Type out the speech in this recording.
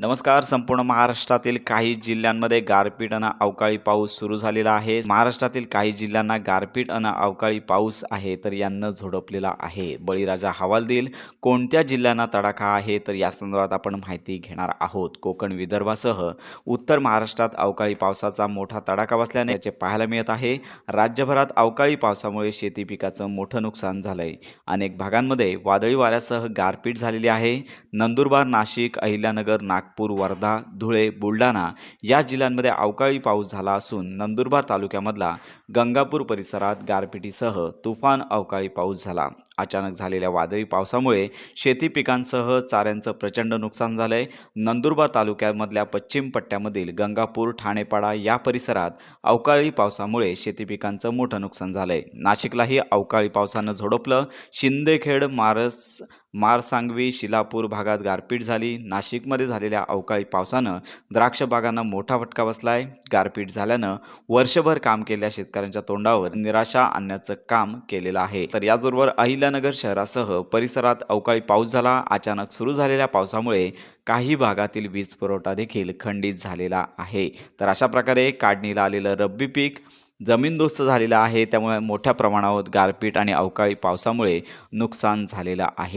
नमस्कार संपूर्ण महाराष्ट्रातील काही जिल्ह्यांमध्ये गारपीट आणि अवकाळी पाऊस सुरू झालेला आहे. महाराष्ट्रातील काही जिल्ह्यांना गारपीट आणि अवकाळी पाऊस आहे तर यांना झोडपलेला आहे. बळीराजा हवालदिल कोणत्या जिल्ह्यांना तडाखा आहे तर या संदर्भात आपण माहिती घेणार आहोत. कोकण विदर्भासह उत्तर महाराष्ट्रात अवकाळी पावसाचा मोठा तडाखा बसल्याने याचे पाहायला मिळत आहे. राज्यभरात अवकाळी पावसामुळे शेती पिकाचं मोठं नुकसान झालंय. अनेक भागांमध्ये वादळी वाऱ्यासह गारपीट झालेली आहे. नंदुरबार नाशिक अहिल्यानगर नागपूर वर्धा धुळे बुलढाणा या जिल्ह्यांमध्ये अवकाळी पाऊस झाला असून नंदुरबार तालुक्यामधला गंगापूर परिसरात गारपिटीसह तुफान अवकाळी पाऊस झाला. अचानक झालेल्या वादळी पावसामुळे शेती पिकांसह चाऱ्यांचं प्रचंड नुकसान झालंय. नंदुरबार तालुक्यामधल्या पश्चिम पट्ट्यामधील गंगापूर ठाणेपाडा या परिसरात अवकाळी पावसामुळे शेती पिकांचं मोठं नुकसान झालंय. नाशिकलाही अवकाळी पावसानं झोडपलं. शिंदेखेड मारस मारसांगवी शिलापूर भागात गारपीट झाली. नाशिकमध्ये झालेल्या अवकाळी पावसानं द्राक्ष बागांना मोठा फटका बसलाय. गारपीट झाल्यानं वर्षभर काम केलेल्या शेतकऱ्यांच्या तोंडावर निराशा आणण्याचं काम केलेलं आहे. तर याचबरोबर अहिल्यानगर शहरासह परिसरात अवकाळी पाऊस झाला. अचानक सुरू झालेल्या पावसामुळे काही भागातील वीज पुरवठा देखील खंडित झालेला आहे. तर अशा प्रकारे काढणीला आलेलं रब्बी पीक जमीनदोस्त झालेलं आहे. त्यामुळे मोठ्या प्रमाणावर गारपीट आणि अवकाळी पावसामुळे नुकसान झालेलं आहे.